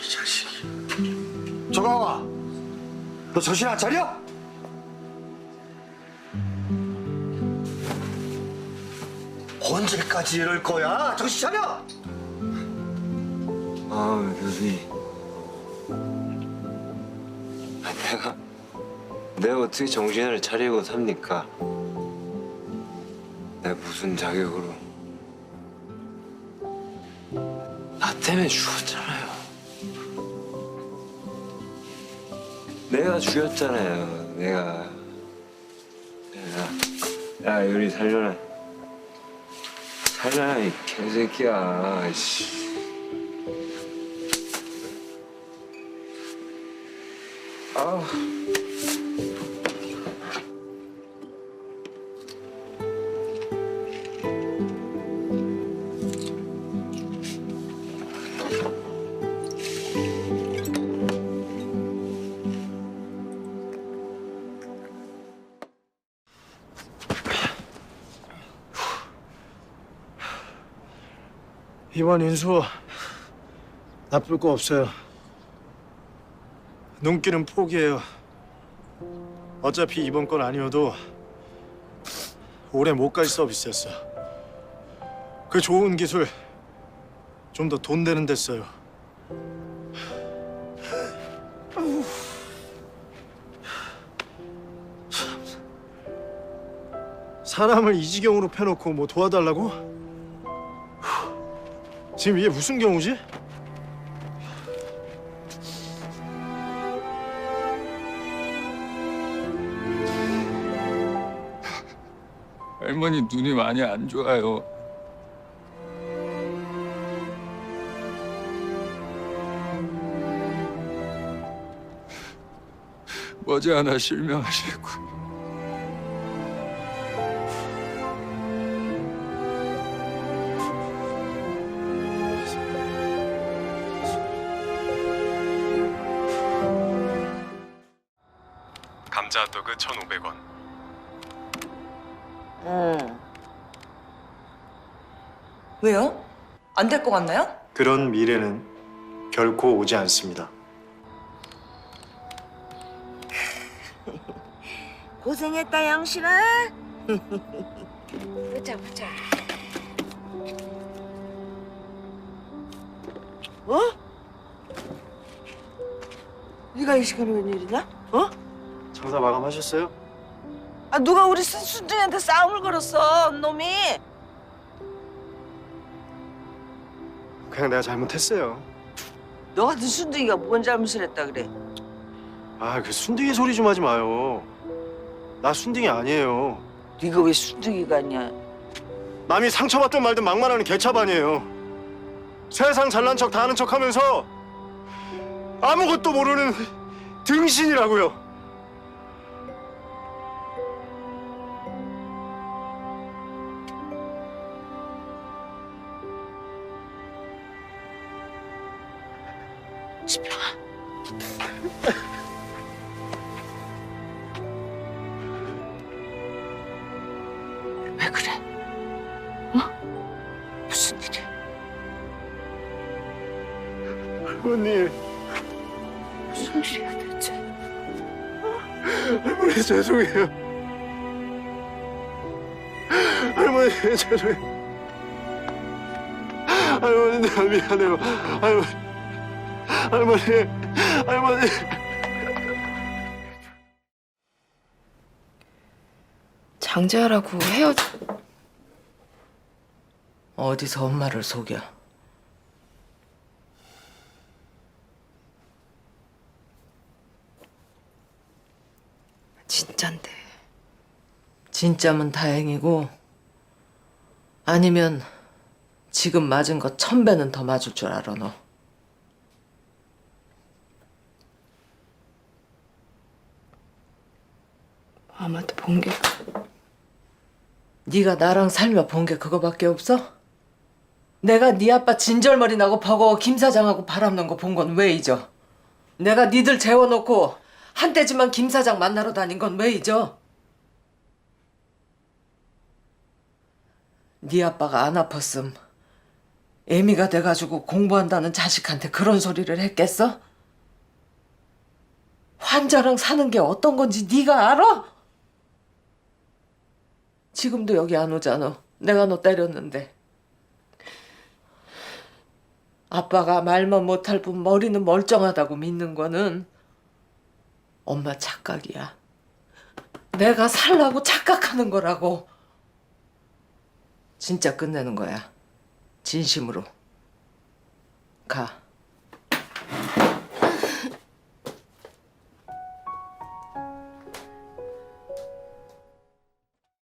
이 자식이. 조강아, 너 정신 안 차려? 언제까지 이럴 거야? 정신 차려! 아, 교수님. 아, 내가 내가 어떻게 정신을 차리고 삽니까? 내가 무슨 자격으로? 나 때문에 죽었잖아요. 내가 죽였잖아요. 내가. 내가. 야, 요리 살려라. 살려라, 이 개새끼야. 씨. 아. 이번 인수 나쁠 거 없어요. 눈길은 포기해요. 어차피 이번 건 아니어도 올해 못갈 서비스였어. 그 좋은 기술 좀 더 돈 되는 데 써요. 사람을 이 지경으로 패놓고 뭐 도와달라고? 지금 이게 무슨 경우지? 할머니 눈이 많이 안 좋아요. 머지않아 실명하시고 감자 핫도그 1,500원. 음. 왜요? 안 될 것 같나요? 그런 미래는 결코 오지 않습니다. 고생했다 양신아. 보자 보자. 어? 네가 이 시간에 웬일이냐? 어? 장사 마감하셨어요? 아 누가 우리 순- 순둥이한테 싸움을 걸었어 놈이? 그냥 내가 잘못했어요. 너 같은 순둥이가 뭔 잘못을 했다 그래? 아, 그 순둥이 소리 좀 하지 마요. 나 순둥이 아니에요. 네가 왜 순둥이가 아니야? 남이 상처받든 말든 막말하는 개차반이에요. 세상 잘난 척 다 하는 척 하면서 아무것도 모르는 등신이라고요. 왜 그래? 어? 무슨 일이야? 할머니, 무슨 일이야 대체? 할머니 죄송해요. 할머니 죄송해요. 할머니 내가 미안해요. 할머니, 할머니, 할머니. 장재하라고 헤어 어디서 엄마를 속여? 진짠데 진짜면 다행이고 아니면 지금 맞은 거 천 배는 더 맞을 줄 알아 너. 아마 도 본 게 네가 나랑 살며 본 게 그거밖에 없어? 내가 네 아빠 진절머리 나고 버거워 김 사장하고 바람난 거 본 건 왜 잊어? 내가 니들 재워놓고 한때지만 김 사장 만나러 다닌 건 왜 잊어? 네 아빠가 안 아팠음 애미가 돼가지고 공부한다는 자식한테 그런 소리를 했겠어? 환자랑 사는 게 어떤 건지 네가 알아? 지금도 여기 안 오잖아. 내가 너 때렸는데. 아빠가 말만 못할 뿐 머리는 멀쩡하다고 믿는 거는 엄마 착각이야. 내가 살라고 착각하는 거라고. 진짜 끝내는 거야. 진심으로. 가.